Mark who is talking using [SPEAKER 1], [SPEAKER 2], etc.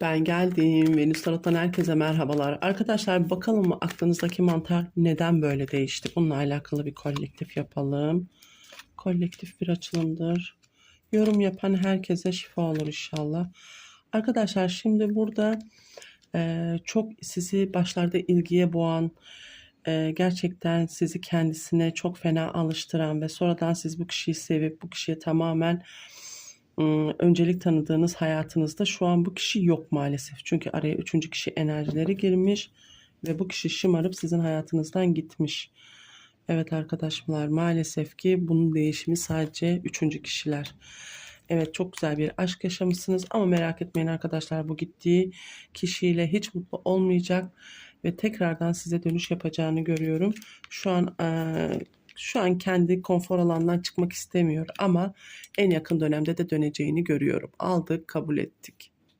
[SPEAKER 1] Ben geldim. Venüs Tarot'tan herkese merhabalar. Arkadaşlar bakalım mı aklınızdaki mantar neden böyle değişti? Bununla alakalı bir kolektif yapalım. Kolektif bir açılımdır. Yorum yapan herkese şifa olur inşallah. Arkadaşlar şimdi burada e, çok sizi başlarda ilgiye boğan, e, gerçekten sizi kendisine çok fena alıştıran ve sonradan siz bu kişiyi sevip bu kişiye tamamen öncelik tanıdığınız hayatınızda şu an bu kişi yok maalesef. Çünkü araya üçüncü kişi enerjileri girmiş ve bu kişi şımarıp sizin hayatınızdan gitmiş. Evet arkadaşlar maalesef ki bunun değişimi sadece üçüncü kişiler. Evet çok güzel bir aşk yaşamışsınız ama merak etmeyin arkadaşlar bu gittiği kişiyle hiç mutlu olmayacak ve tekrardan size dönüş yapacağını görüyorum. Şu an eee, şu an kendi konfor alanından çıkmak istemiyor ama en yakın dönemde de döneceğini görüyorum. Aldık, kabul ettik.